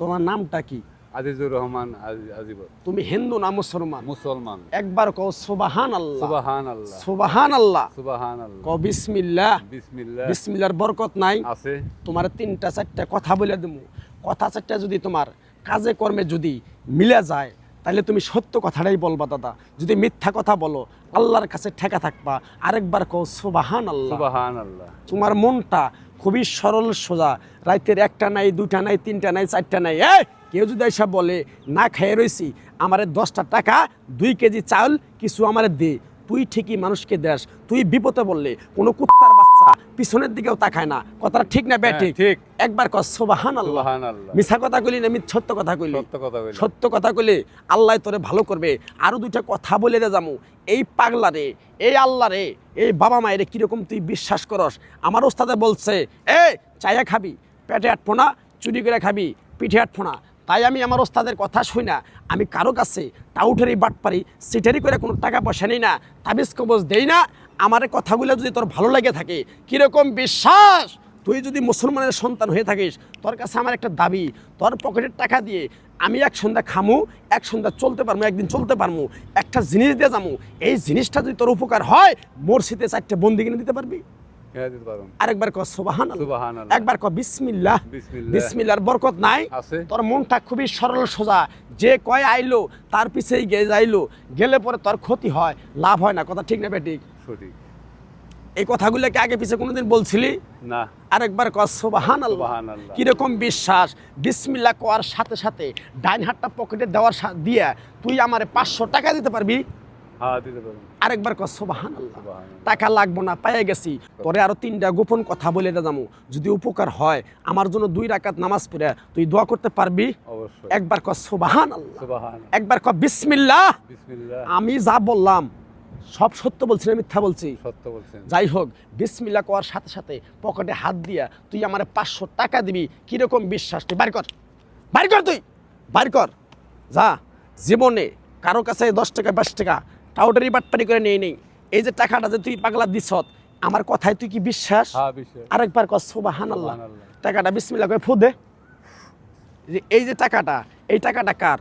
তোমার নামটা কি? আজিজুর রহমান আজিবর। তুমি হিন্দু না মুসলমান? মুসলমান। একবার কও সুবাহান আল্লাহ সুবাহান আল্লাহ সুবাহান আল্লাহ সুবাহান আল্লাহ কও বিসমিল্লাহ। বিসমিল্লাহ। বিসমিল্লাহর বরকত নাই। আছে। তোমার তিনটা চারটা কথা বলে দেবো কথা চারটা যদি তোমার কাজে কর্মে যদি মিলে যায় তাহলে তুমি সত্য কথাটাই বলবা দাদা। যদি মিথ্যা কথা বলো আল্লাহর কাছে ঠেকা থাকবা। আরেকবার কো সুবাহান আল্লাহ সুবাহান আল্লাহ তোমার মনটা খুবই সরল সোজা। রাইতের একটা নাই দুইটা নাই তিনটা নাই চারটা নাই। এ কেউ যদি এসব বলে না খেয়ে রয়েছি আমার দশটা টাকা দুই কেজি চাউল কিছু আমার দে। তুই ঠিকই মানুষকে দেস তুই বিপদে বললে কোনো কুত্তার বাচ্চা পিছনের দিকেও তাকায় না। কথাটা ঠিক না হ্যাঁ, ঠিক। একবার কর সোবাহান আল্লাহ মিছা কথা কইলি না মিথ্য সত্য কথা কইলি। সত্য কথা বলি সত্য কথা কইলে আল্লাহ তোরে ভালো করবে। আরও দুইটা কথা বলে দে যামু এই পাগলা রে এই আল্লাহ রে এই বাবা মায়ের কীরকম তুই বিশ্বাস করস? আমার ওস্তাদে বলছে এ চায়া খাবি পেটে আটফো না চুরি করে খাবি পিঠে আটফো না তাই আমি আমার ওস্তাদের কথা শুই না। আমি কারও কাছে টাউটেরই বাট পারি সিটারি করে কোনো টাকা পয়সা নেই না, তাবিজ কবজ দেই না। আমার কথাগুলো যদি তোর ভালো লেগে থাকে, কীরকম বিশ্বাস? তুই যদি মুসলমানের সন্তান হয়ে থাকিস, তোর কাছে আমার একটা দাবি, তোর পকেটের টাকা দিয়ে আমি এক সন্ধ্যা খামু, এক সন্ধ্যা চলতে পারব একদিন চলতে পারব একটা জিনিস দিয়ে যাব এই জিনিসটা যদি তোর উপকার হয়, মসজিদে চারটে বন্দি কিনে দিতে পারবি। আরেকবার ক সুবাহান একবার ক বিসমিল্লাহ। বিসমিল্লাহ। বরকত নাই। তোর মনটা খুবই সরল সোজা। যে কয় আইলো তার পিছেই গে যাইলো। গেলে পরে তোর ক্ষতি হয় লাভ হয় না। কথা ঠিক না সঠিক। এই কথাগুলোকে আগে পিছে কোনোদিন বলছিলি? না। আরেকবার কর সোবাহান আল্লাহ কীরকম বিশ্বাস? বিসমিল্লা কোয়ার সাথে সাথে ডাইন হাতটা পকেটে দেওয়ার দিয়ে তুই আমার পাঁচশো টাকা দিতে পারবি? হ্যাঁ আরেকবার সোবাহান আল্লাহ সুবাহান আল্লাহ। টাকা লাগবো না পাইয়ে গেছি। পরে আরও তিনটা গোপন কথা বলে যাব যদি উপকার হয় আমার জন্য দুই রাকাত নামাজ পড়ে তুই দোয়া করতে পারবি? একবার আল্লাহ সুবাহান একবার বিসমিল্লাহ। বিসমিল্লাহ। আমি যা বললাম সব সত্য বলছি না মিথ্যা বলছি? সত্য বলছেন যাই হোক বিসমিল্লা করার সাথে সাথে পকেটে হাত দিয়া তুই আমার পাঁচশো টাকা দিবি কীরকম বিশ্বাস? তুই বাড়ি কর। বাড়ি কর তুই। বাড়ি কর। যা জীবনে কারও কাছে দশ টাকা বাইশ টাকা টাউটারি বাটপারি করে নেই নেই। এই যে টাকাটা যে তুই পাগলা দিছত আমার কথায় তুই কি বিশ্বাস? হ্যাঁ আরেকবার কর সোবাহান আল্লাহ টাকাটা বিসমিল্লা করে ফুদে যে এই যে টাকাটা এই টাকাটা কার?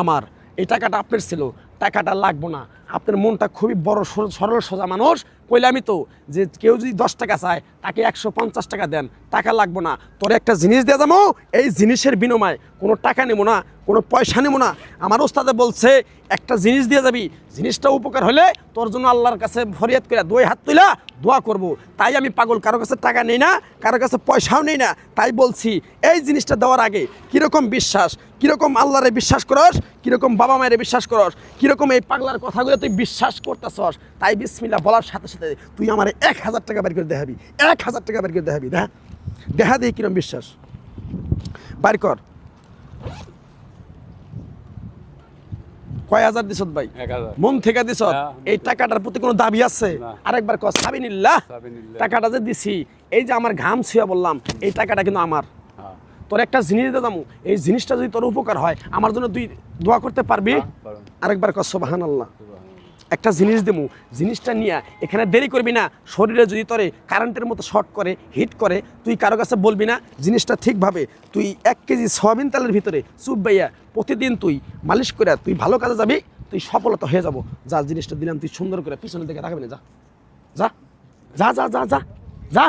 আমার। এই টাকাটা আপনার ছিল। টাকাটা লাগবো না। আপনার মনটা খুবই বড় সরল সোজা মানুষ। কইলে আমি তো যে কেউ যদি দশ টাকা চায়, তাকে একশো পঞ্চাশ টাকা দেন। টাকা লাগবো না। তোর একটা জিনিস দিয়ে যাব, এই জিনিসের বিনিময়ে। কোনো টাকা নেব না, কোনো পয়সা নেব না। আমার ওস্তাদে বলছে, একটা জিনিস দিয়ে যাবি। জিনিসটা উপকার হলে তোর জন্য আল্লাহর কাছে ফরিয়াদ করে দুই হাত তুলা দোয়া করব। তাই আমি পাগল, কারও কাছে টাকা নেই না, কারও কাছে পয়সাও নেই না। তাই বলছি, এই জিনিসটা দেওয়ার আগে কীরকম বিশ্বাস, কীরকম আল্লাহরে বিশ্বাস করস, কীরকম বাবা মায়ের বিশ্বাস করস এই পাগলার কথাগুলো তুই বিশ্বাস করতেছস তাই বিসমিল্লা বলার সাথে সাথে তুই আমার এক হাজার টাকা বের করে দেখাবি এক হাজার টাকা বের করে দেখাবি দেখা। দেখা দিয়ে কিরম বিশ্বাস। বাইর কর। কয় হাজার দিছত ভাই? মন থেকে। এই টাকাটার প্রতি কোনো দাবি আছে। আরেকবার কর সাবিনিল্লাহ। সাবিনিল্লাহ। টাকাটা যে দিছি এই যে আমার ঘাম ছুঁয়া বললাম এই টাকাটা কিন্তু আমার। তোর একটা জিনিস যাব। এই জিনিসটা যদি তোর উপকার হয় আমার জন্য তুই দোয়া করতে পারবি? হ্যাঁ, আরেকবার কর সোবাহান আল্লাহ একটা জিনিস দেবো। জিনিসটা নিয়ে এখানে দেরি করবি না। শরীরে যদি তোরে কারেন্টের মতো শর্ট করে হিট করে তুই কারও কাছে বলবি না জিনিসটা ঠিকভাবে তুই এক কেজি সয়াবিন তেলের ভিতরে চুপ বাইয়া প্রতিদিন তুই মালিশ করে তুই ভালো কাজে যাবি তুই সফলতা হয়ে যাব। যা জিনিসটা দিলাম তুই সুন্দর করে পিছনের দিকে রাখবি না যা। যা যা যা যা যা যা।